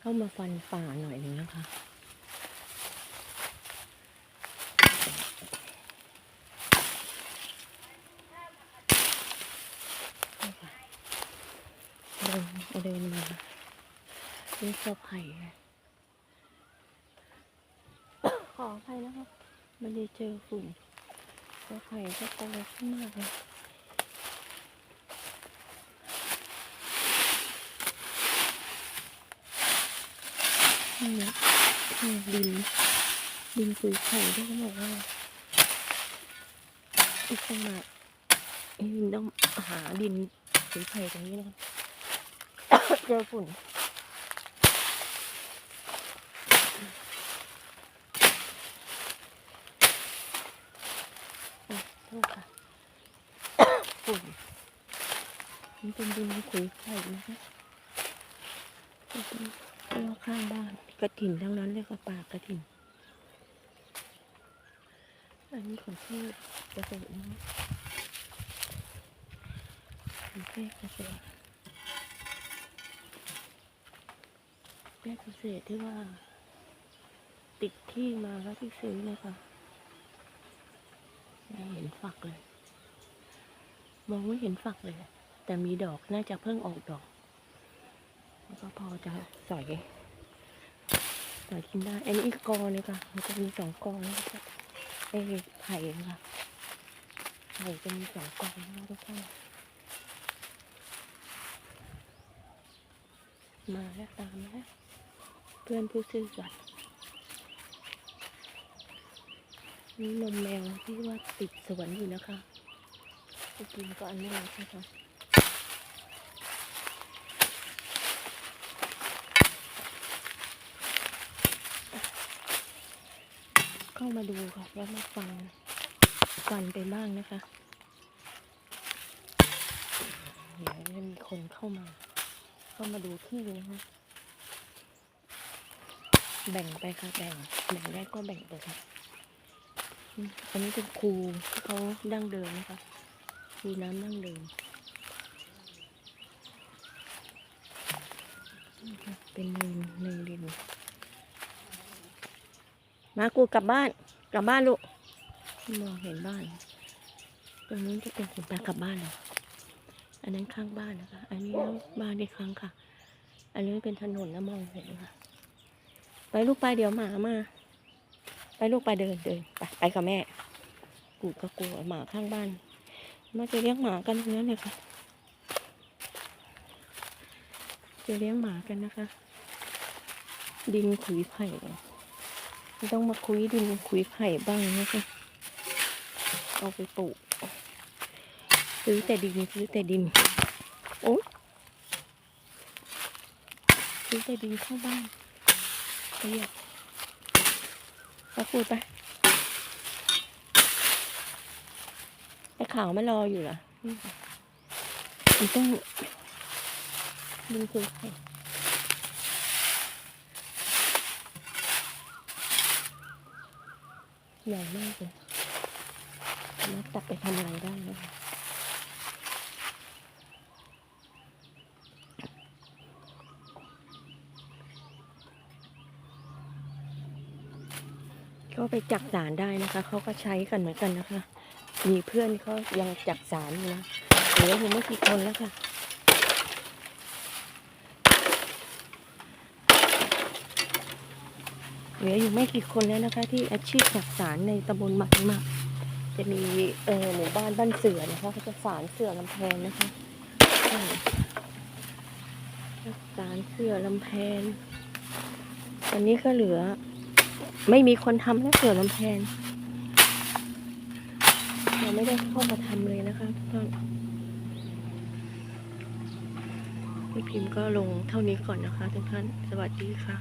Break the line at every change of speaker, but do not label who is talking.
เข้ามาฟันป่าหน่อยหนึ่งนะคะนี่ค่ะเดินเดินมานี่เจ้าไผ่ค่ะขออภัยนะคะไม่ได้เจอฝุ่นเจ้าไผ่ก็โตขึ้นมากเลย นี่นี่ดิน ดินปุ๋ยไข่ที่เขาบอกว่าอีกสมัยเอ็นต้องหาดินปุ๋ยไข่ตรงนี้นะคะเจอฝุ่นโทษค่ะฝุ่นมันเป็นดินปุ๋ยไข่นะคะ รียกว่าข้างบ้านกระถิ่นทั้งนั้นเลยค่ะป่ากระถิ่น อันนี้ของเทพเกษตรนะของเทพเกษตรเทพเกษตรที่ว่า ติดที่มาแล้วที่ซื้อเลยค่ะไม่เห็นฝักเลย มองไม่เห็นฝักเลย แต่มีดอกน่าจะเพิ่งออกดอก แล้วก็พอจะสอยสอยกินได้ อันนี้อีกกอเลยค่ะ มันจะมีสองกอนะคะเอ้ไผ่นะคะไผ่จะมีสองกอนะคะทุกท่านมาแล้วตามแล้วเพื่อนผู้ซื่อสัตย์นี่นมแมวที่ว่าติดสวนอยู่นะคะไปกินก็อันนี้เลยนะคะ เข้ามาดูค่ะ แล้วมาฟังฟันไปบ้างนะคะเดี๋ยวจะมีคนเข้ามา เข้ามาดูที่นะคะแบ่งไปค่ะแบ่งแบ่งได้ก็แบ่งไปค่ะอันนี้เป็นครูที่เขาดั้งเดิมนะคะครูน้ำดั้งเดิมเป็นเนินเนินดิน มากูกลับบ้าน กลับบ้านลูกมองเห็นบ้าน ตรงนู้จะเป็นขุนตากลับบ้านเหรออันนั้นข้างบ้านนะคะ อันนี้บ้านในครั้งค่ะ อันนี้เป็นถนนนะมองเห็นค่ะ ไปลูกไปเดี๋ยวหมามา ไปลูกไปเดินเดินไปไปกับแม่ กูก็กลัวหมาข้างบ้านมาจะเลี้ยงหมากันตรงนั้นเลยค่ะ จะเลี้ยงหมากันนะคะ ดินขุยไผ่ ต้องมาคุยดินคุยไผ่บ้างนะคะเอาไปปลูกซื้อแต่ดินซื้อแต่ดินโอ๊ยซื้อแต่ดินเข้าบ้านเรียกไปพูดไปไอ้ขาวไม่รออยู่เหรอนี่ค่ะมันต้องดินคุยไผ่ ใหญ่มากเลยสามาตัดไปทำอะไรได้นะคะก็ไปจักสารได้นะคะ เขาก็ใช้กันเหมือนกันนะคะ มีเพื่อนเขายังจักสารอยู่นะเหลืออยู่ไม่กี่คนแล้วค่ะ เหลืออยู่ไม่กี่คนแล้วนะคะ ที่อาชีพจักสารในตำบลหมักหมักจะมีเออหมู่บ้านบ้านเสือนะคะเขาจะสารเสือลำแพนนะคะสักสารเสือลำแพนตอนนี้ก็เหลือ ไม่มีคนทำแล้วเสือลำแพนเราไม่ได้เข้ามาทำเลยนะคะทุกท่านพี่พิมพ์ก็ลงเท่านี้ก่อนนะคะทุกท่าน สวัสดีค่ะ